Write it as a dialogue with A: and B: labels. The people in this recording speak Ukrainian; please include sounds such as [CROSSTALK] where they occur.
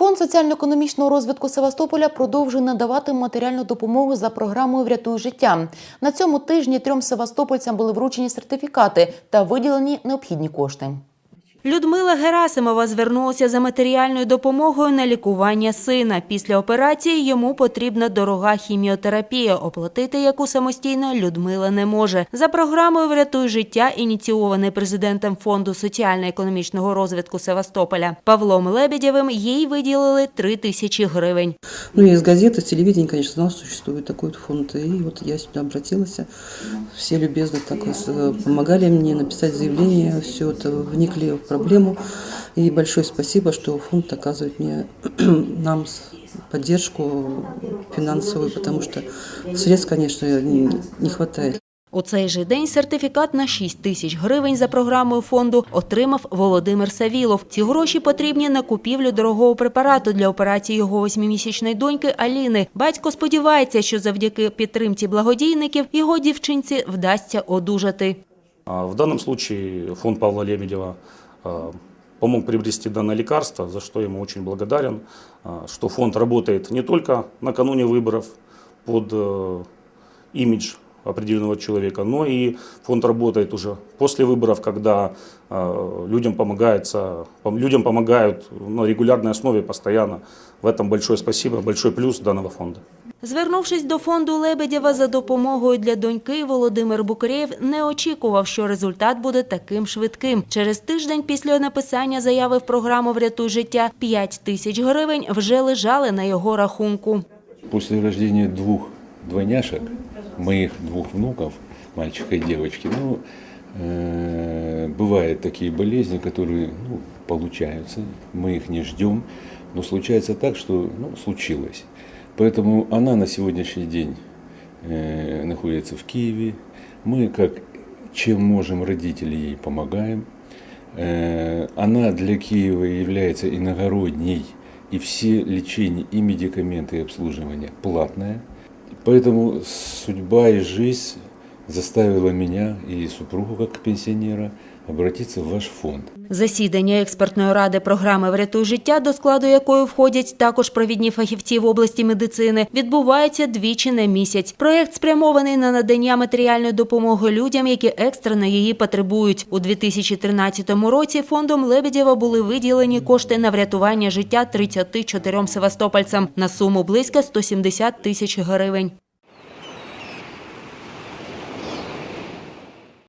A: Фонд соціально-економічного розвитку Севастополя продовжує надавати матеріальну допомогу за програмою Врятуй життя. На цьому тижні трьом севастопольцям були вручені сертифікати та виділені необхідні кошти.
B: Людмила Герасимова звернулася за матеріальною допомогою на лікування сина. Після операції йому потрібна дорога хіміотерапія, оплатити яку самостійно Людмила не може. За програмою Врятуй життя, ініційований президентом фонду соціально-економічного розвитку Севастополя Павлом Лебедєвим, їй виділили 3 тисячі гривень.
C: Ну, я из газеты, с телевидения, конечно, знала, что существует такой фонд. И вот я сюда обратилась. Все любезно так э, помогали мне написать заявление, все это вникли в проблему. И большое спасибо, что фонд оказывает мне, [CLEARS THROAT] нам поддержку финансовую, потому что средств, конечно, не хватает.
B: У цей же день сертифікат на 6 тисяч гривень за програмою фонду отримав Володимир Савілов. Ці гроші потрібні на купівлю дорогого препарату для операції його восьмимісячної доньки Аліни. Батько сподівається, що завдяки підтримці благодійників його дівчинці вдасться одужати.
D: В данном случае фонд Павла Лебедева а, помог приобрести данное лекарство, за что ему очень благодарен, а, что фонд работает не только накануне выборов под э, имидж определенного человека, но и фонд работает уже после выборов, когда э, людям, помогается, пом- людям помогают на регулярной основе постоянно. В этом большое спасибо, большой плюс данного фонда.
B: Звернувшись до фонду Лебедєва за допомогою для доньки, Володимир Букреєв не очікував, що результат буде таким швидким. Через тиждень після написання заяви в програму Врятуй життя 5 тисяч гривень вже лежали на його рахунку.
E: После рождения двух двойняшек, моих двух внуков, мальчика и девочки, ну, э, бывают такие болезни, которые ну, получаются, мы их не ждем, но случается так, что ну, случилось. Поэтому она на сегодняшний день э, находится в Киеве. Мы, как чем можем, родители ей помогаем. Э, Она для Киева является иногородней, и все лечения, и медикаменты, и обслуживание платное. Поэтому судьба и жизнь заставила меня и супругу, как пенсионера, обратиться в ваш фонд.
B: Засідання експертної ради програми Врятуй життя, до складу якої входять також провідні фахівці в області медицини, відбувається двічі на місяць. Проєкт спрямований на надання матеріальної допомоги людям, які екстрено її потребують. У 2013 році фондом Лебедєва були виділені кошти на врятування життя 34 севастопольцям на суму близько 170 тисяч гривень.